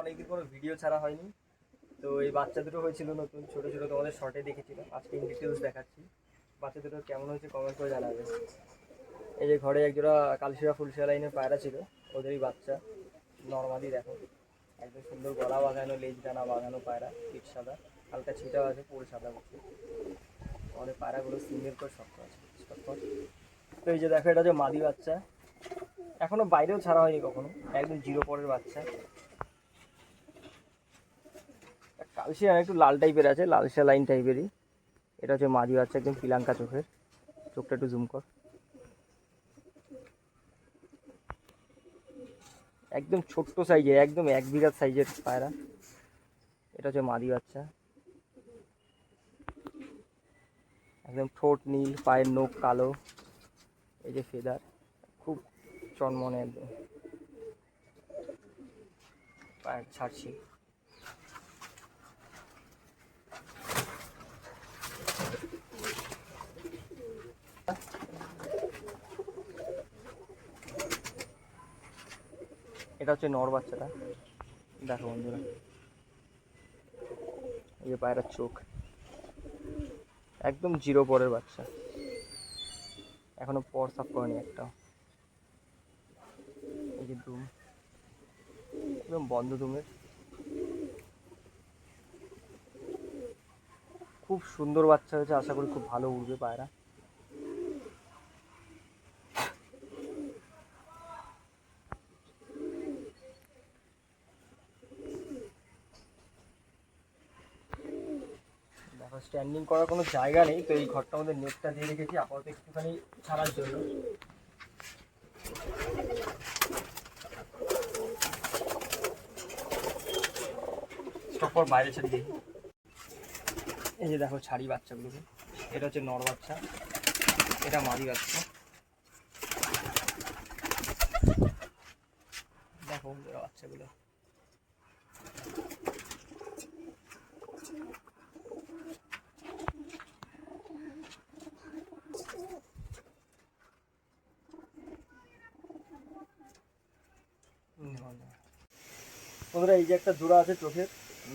অনেকদিন কোনো ভিডিও ছাড়া হয়নি। তো এই বাচ্চা দুটো হয়েছিল নতুন, ছোট ছোট, তোমাদের শর্টে দেখেছিলাম। আজকে ইন ডিটেলস দেখাচ্ছি। বাচ্চা দুটো কেমন হয়েছে কমেন্ট করে জানাবে। এই যে ঘরে একজোড়া কালশিরা ফুলশিয়া লাইনের পায়রা ছিল, ওদেরই বাচ্চা। নর্মালি দেখো। একদম সুন্দর গলা বাঁধানো, লেজ ডানা বাঁধানো পায়রা পিঠ সাদা। হালকা ছিটাও আছে, পুরো সাদা করছে আমাদের পায়রাগুলো সিঙ্গেল করে শক্ত আছে তো এই যে দেখো, এটা হচ্ছে মাদি বাচ্চা। এখনও বাইরেও ছাড়া হয়নি কখনো। একদম জিরো পরের বাচ্চা। কালশিয়া একটু লাল টাইপের আছে লালশা লাইন টাইপেরই এটা হচ্ছে মাদি বাচ্চা একদম পিলাঙ্কা চোখের। চোখটা একটু জুম কর। একদম ছোট্ট সাইজের একদম এক বিঘা সাইজের পায়রা। এটা হচ্ছে মাদি বাচ্চা। একদম ঠোঁট নীল, পায়ের নখ কালো। এই যে ফেদার খুব চনমনে একদম। পায়ের ছাড়ছি এটা হচ্ছে নর বাচ্চাটা। দেখো বন্ধুরা। এই যে পায়রার চোখ। একদম জিরো পরের বাচ্চা। এখনও পর সাফ করেনি একটা এই যে দুম। একদম বন্ধ দুমের। খুব সুন্দর বাচ্চা হয়েছে, আশা করি খুব ভালো উঠবে পায়রা দেখো স্ট্যান্ডিং করার কোনো জায়গা নেই, তো এই ঘরটার মধ্যে নেটটা দিয়ে রেখেছি, আপাতত একটুখানি ছাড়ার জন্য। বাইরে ছেড়ে দিই। এই যে দেখো ছাড়ি বাচ্চাগুলোকে, এটা হচ্ছে নর বাচ্চা, এটা মাদি বাচ্চা। দেখো বাচ্চাগুলো। বন্ধুরা, এই যে একটা জোড়া আছে চোখের,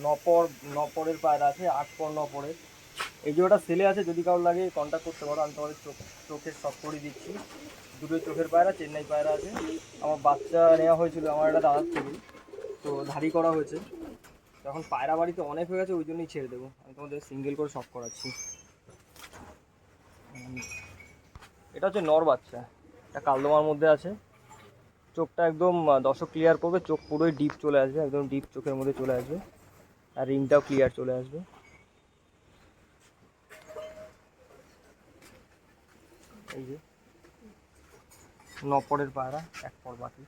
নপর, নপরের পায়রা আছে আট পর নপরের এই জোড়াটা সেলে আছে, যদি কারোর লাগে কন্ট্যাক্ট করতে পারো। আমি তোমাদের চোখ, চোখের সব করে দিচ্ছি। দুটোই চোখের পায়রা চেন্নাই পায়রা আছে। আমার বাচ্চা নেওয়া হয়েছিল, আমার একটা দাদার থেকে। তো ধারি করা হয়েছে। এখন পায়রা বাড়িতে অনেক হয়ে গেছে, ওই জন্যই ছেড়ে দেবো। আমি তোমাদের সিঙ্গেল করে সব করাচ্ছি। এটা হচ্ছে নর বাচ্চা। এটা কালদমার মধ্যে আছে। চোখটা একদম দর্শক ক্লিয়ার করবে, চোখ পুরোই ডিপ চলে আসবে, একদম ডিপ চোখের মধ্যে চলে আসবে, আর রিংটাও ক্লিয়ার চলে আসবে। এই যে, নপরের পায়রা, এক পর বাকি।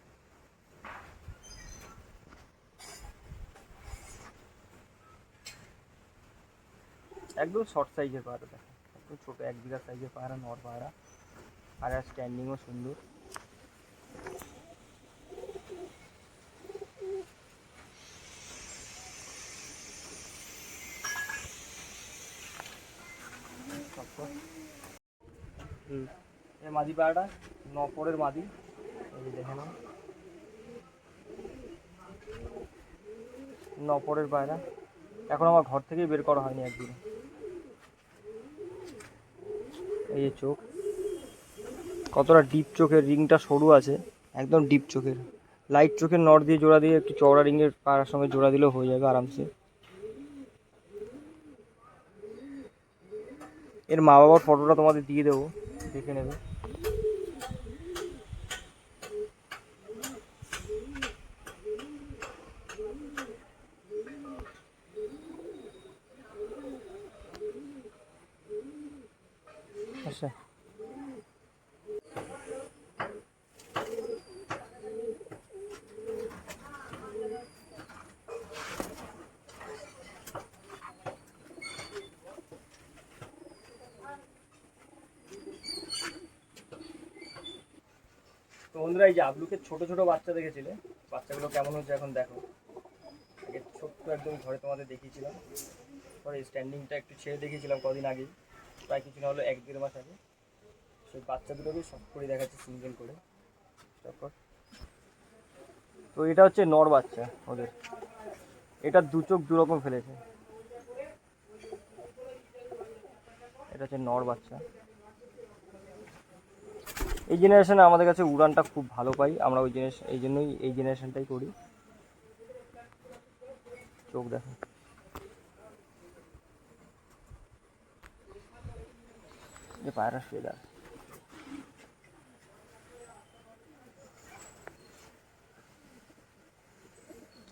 একদম শর্ট সাইজের পায়রা দেখো, একদম ছোটো, এক বিঘা সাইজের পায়রা, নর পায়রা, আর স্ট্যান্ডিংও সুন্দর। এই মাদি পাড়াটা, নপরের মাদি। দেখে নাও। নপরের পায়রা এখন আমার ঘর থেকেই বের করা হয়নি একদিন। এই যে চোখ। কতটা ডিপ চোখের রিংটা সরু আছে, একদম ডিপ চোখের। লাইট চোখের নট দিয়ে জোড়া দিয়ে একটু চওড়া রিংয়ের পাড়ার সঙ্গে জোড়া দিলেও হয়ে যাবে আরামসে। এর মা বাবার ফটোটা তোমাদের দিয়ে দেবো দেখে নেবে আচ্ছা তো বন্ধুরা, এই যে আবলুকে ছোট ছোট বাচ্চা দেখেছিলে, বাচ্চাগুলো কেমন হচ্ছে এখন দেখো। আগে ছোট্ট একদম ঘরে তোমাদের দেখিয়েছিলাম, পরে স্ট্যান্ডিংটা একটু ছেড়ে দেখিয়েছিলাম কদিন আগেই, প্রায় কিছু না হলো এক দেড় মাস আগে। সেই বাচ্চা দুটোকে সব করে দেখাচ্ছে সিঙ্গেল করে। তারপর তো এটা হচ্ছে নর বাচ্চা ওদের। এটা দু চোখ দু রকম ফেলেছে। এটা হচ্ছে নর বাচ্চা। এই জেনারেশনে আমাদের কাছে উড়ানটা খুব ভালো পাই, আমরা ওই জিনিস, এই জন্যই এই জেনারেশনটাই করি। চোখ দেখো। যে পায়রা শুয়ে দেখ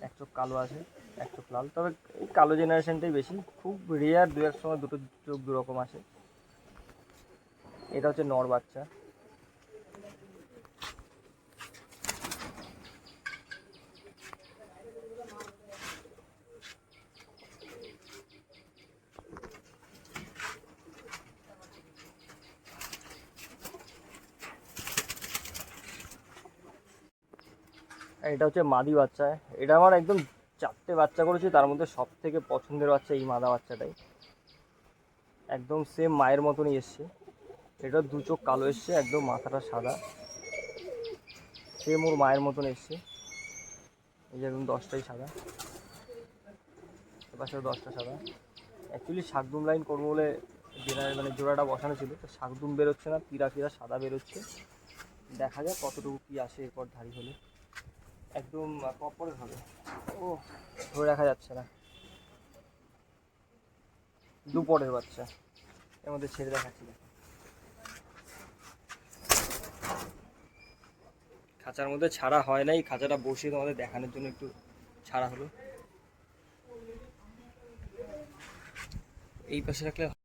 এক চোখ কালো আছে, এক চোখ লাল। তবে এই কালো জেনারেশনটাই বেশি। খুব রেয়ার দু এক সময় দুটো চোখ দু রকম আসে। এটা হচ্ছে নর বাচ্চা। এটা হচ্ছে মাদি বাচ্চা। এটা আমার একদম চারটে বাচ্চা করেছি, তার মধ্যে সব থেকে পছন্দের বাচ্চা এই মাদা বাচ্চাটাই। একদম সেম মায়ের মতনই এসছে। এটা দু চোখ কালো এসছে, একদম মাথাটা সাদা। সেম ওর মায়ের মতন এসছে। এই যে একদম দশটাই সাদা। এপাশেও দশটা সাদা। অ্যাকচুয়ালি শাকদুম লাইন করব বলে জেনারেল মানে জোড়াটা বসানো ছিল, তো শাকদুম বেরোচ্ছে না পিরা পিরা সাদা বেরোচ্ছে। দেখা যাক কতটুকু কী আসে এরপর ধারি হলে। একদম কপরে হবে ও ধরে রাখা যাচ্ছে না। দুপরের বাচ্চা। এর মধ্যে ছেড়ে দেখাচ্ছি। দেখো। খাঁচার মধ্যে ছাড়া হয় নাই। খাঁচাটা বসিয়ে তোমাদের দেখানোর জন্য একটু ছাড়া হলো। এই পাশে রাখলে